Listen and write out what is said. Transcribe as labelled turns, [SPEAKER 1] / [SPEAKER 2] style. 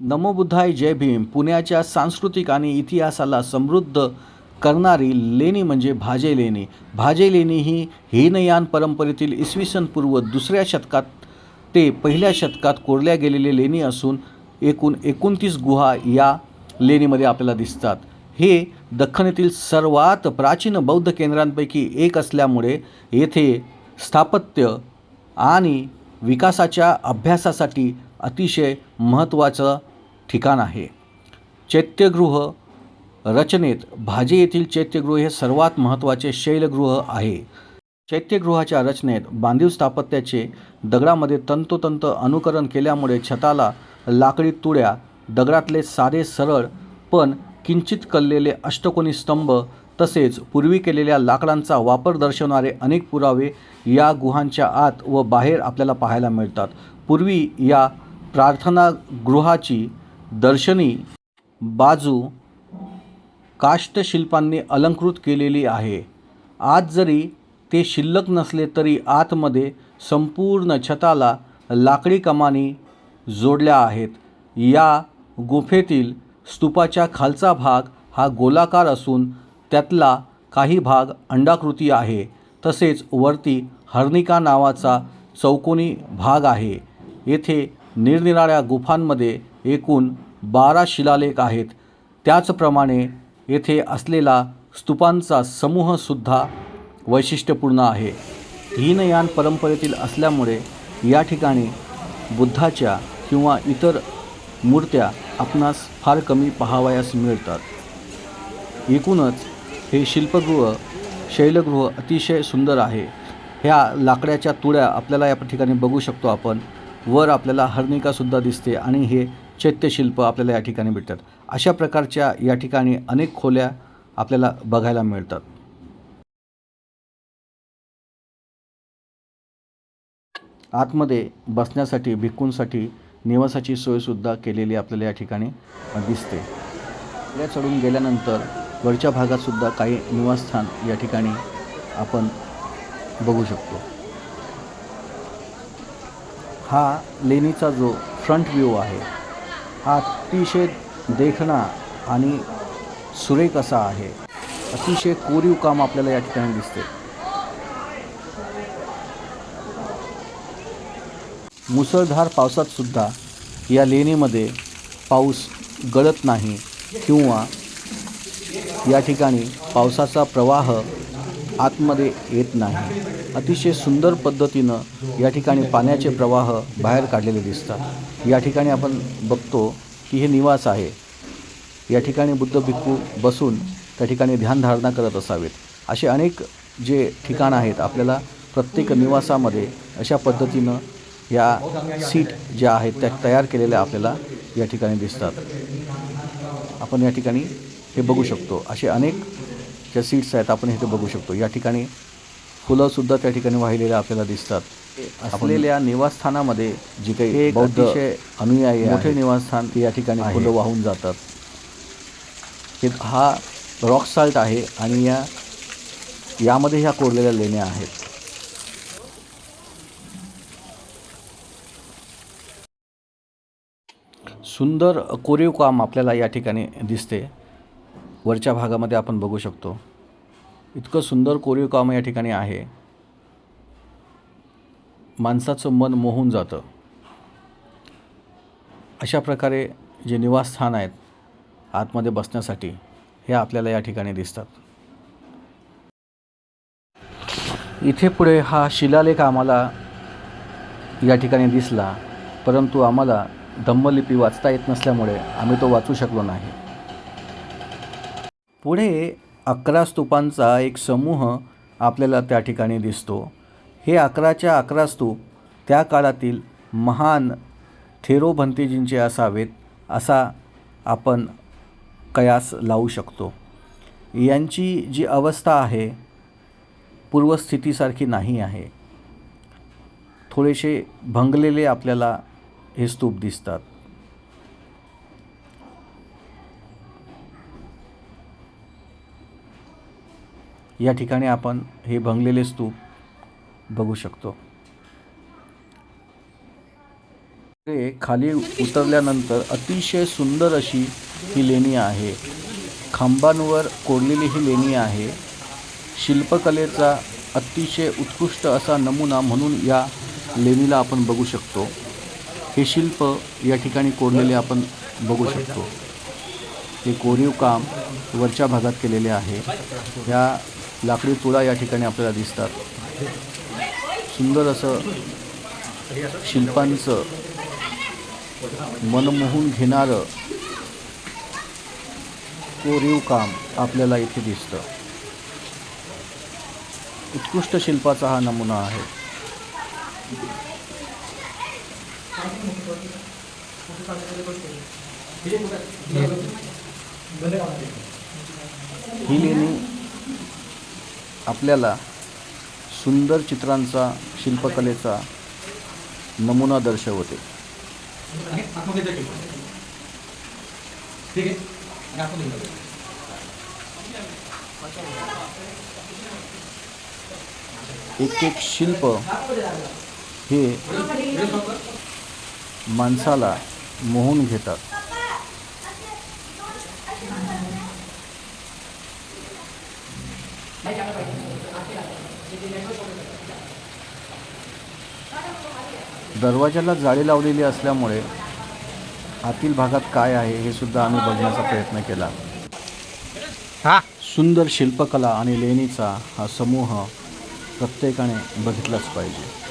[SPEAKER 1] नमोबुद्धाय जय भीम. पुण्याच्या सांस्कृतिक आणि इतिहासाला समृद्ध करणारी लेणी म्हणजे भाजे लेणी. भाजे लेणी ही हीनयान परंपरेतील इसवी सन पूर्व दुसऱ्या शतकात ते पहिल्या शतकात कोरल्या गेलेले लेणी असून एकूण एकोणतीस गुहा या लेणीमध्ये आपल्याला दिसतात. हे दख्खनीतील सर्वात प्राचीन बौद्ध केंद्रांपैकी एक असल्यामुळे येथे स्थापत्य आणि विकासाच्या अभ्यासासाठी अतिशय महत्त्वाचं ठिकाण आहे. चैत्यगृह रचनेत भाजे येथील चैत्यगृह हे सर्वात महत्त्वाचे शैलगृह आहे. चैत्यगृहाच्या रचनेत बांधीव स्थापत्याचे दगडामध्ये तंतोतंत अनुकरण केल्यामुळे छताला लाकडी तुळ्या दगडातले साधे सरळ पण किंचित कललेले अष्टकोनी स्तंभ तसेच पूर्वी केलेल्या लाकडांचा वापर दर्शवणारे अनेक पुरावे या गुहांच्या आत व बाहेर आपल्याला पाहायला मिळतात. पूर्वी या प्रार्थनागृहाची दर्शनी बाजू काष्टशिल्पांनी अलंकृत केलेली आहे. आज जरी ते शिल्लक नसले तरी आतमध्ये संपूर्ण छताला लाकडी कमानी जोडल्या आहेत. या गुफेतील स्तूपाच्या खालचा भाग हा गोलाकार असून त्यातला काही भाग अंडाकृती आहे. तसेच वरती हर्निका नावाचा चौकोनी भाग आहे. येथे निरनिराळ्या गुफांमध्ये एकूण बारा शिलालेख आहेत. त्याचप्रमाणे येथे असलेला स्तूपांचा समूहसुद्धा वैशिष्ट्यपूर्ण आहे. हीनयान परंपरेतील असल्यामुळे या ठिकाणी बुद्धाच्या किंवा इतर मूर्त्या आपणास फार कमी पाहावयास मिळतात. एकूणच हे शिल्पगृह शैलगृह अतिशय सुंदर आहे. ह्या लाकड्याच्या तुळ्या आपल्याला या ठिकाणी बघू शकतो आपण. वर आपल्याला हर्निकासुद्धा दिसते आणि हे चैत्यशिल्प आपल्याला या ठिकाणी भेटतात. अशा प्रकारच्या या ठिकाणी अनेक खोल्या आपल्याला बघायला मिळतात. आतमध्ये बसण्यासाठी भिक्कूंसाठी निवासाची सोयसुद्धा केलेली आपल्याला या ठिकाणी दिसते. या चढून गेल्यानंतर वरच्या भागातसुद्धा काही निवासस्थान या ठिकाणी आपण बघू शकतो. हा लेणीचा जो फ्रंट व्ह्यू आहे हा अतिशय देखणा आणि सुरेख असा आहे. अतिशय कोरीव काम आपल्याला या ठिकाणी दिसते. मुसळधार पावसात सुद्धा या लेणीमध्ये पाऊस गळत नाही किंवा या ठिकाणी पावसाचा प्रवाह आतमध्ये येत नाही. अतिशय सुंदर पद्धतीनं या ठिकाणी पाण्याचे प्रवाह बाहेर काढलेले दिसतात. या ठिकाणी आपण बघतो की हे निवास आहे. या ठिकाणी बुद्ध भिक्खू बसून त्या ठिकाणी ध्यानधारणा करत असावेत. असे अनेक जे ठिकाण आहेत आपल्याला प्रत्येक निवासामध्ये अशा पद्धतीनं या सीट ज्या आहेत त्या तयार केलेल्या आपल्याला या ठिकाणी दिसतात. आपण या ठिकाणी हे बघू शकतो. असे अनेक ज्या सीट्स आहेत आपण इथे बघू शकतो. या ठिकाणी फुलंसुद्धा त्या ठिकाणी वाहिलेल्या आपल्याला दिसतात. असलेल्या निवासस्थानामध्ये जी काही बौद्ध अनुयायी मोठे निवासस्थान या ठिकाणी फुलं वाहून जातात. हे हा रॉक साल्ट आहे आणि या यामध्ये ह्या कोरलेल्या लेण्या आहेत. सुंदर कोरीव काम आपल्याला या ठिकाणी दिसते. वरच्या भागामध्ये आपण बघू शकतो. इतकं सुंदर कोरीव काम या ठिकाणी आहे. माणसाचं मन मोहून जातं. अशा प्रकारे जे निवासस्थान आहेत आतमध्ये बसण्यासाठी हे आपल्याला या ठिकाणी दिसतात. इथे पुढे हा शिलालेख आम्हाला या ठिकाणी दिसला परंतु आम्हाला धम्मलिपी वाचता येत नसल्यामुळे आम्ही तो वाचू शकलो नाही. पुढे अकरा स्तूपांचा एक समूह आपल्याला त्या ठिकाणी दिसतो. हे अकराच्या अकरा स्तूप त्या काळातील महान थेरोभंतेजींचे असावेत असा आपण कयास लावू शकतो. यांची जी अवस्था आहे पूर्वस्थितीसारखी नाही आहे. थोडेसे भंगलेले आपल्याला हे स्तूप दिसतात. या ठिकाणी आपण हे भंगलेले स्तूप बघू शकतो. ते खाली उतरल्यानंतर अतिशय सुंदर अशी ही लेणी आहे. खांबांवर कोरलेली ही लेणी आहे. शिल्पकलेचा अतिशय उत्कृष्ट असा नमुना म्हणून या लेणीला आपण बघू शकतो. हे शिल्प या ठिकाणी कोरलेले आपण बघू शकतो. हे कोरीव काम वरच्या भागात केलेले आहे. या लाकडी तुळा या ठिकाणी आपल्याला दिसतात. सुंदर असं शिल्पांचं मनमोहून घेणारं कोरीव काम आपल्याला इथे दिसतं. उत्कृष्ट शिल्पाचा हा नमुना आहे. ही लेणी आपल्याला सुंदर चित्रांचा शिल्पकलेचा नमुना दर्शवते. एक एक शिल्प हे माणसाला मोहून घेतात. दरवाजाला जाळी लावलेली असल्यामुळे आतील भागात काय आहे हे सुद्धा आम्ही बघण्याचा प्रयत्न केला.
[SPEAKER 2] हा.
[SPEAKER 1] सुंदर शिल्पकला आणि लेणीचा हा समूह प्रत्येकाने बघितलाच पाहिजे.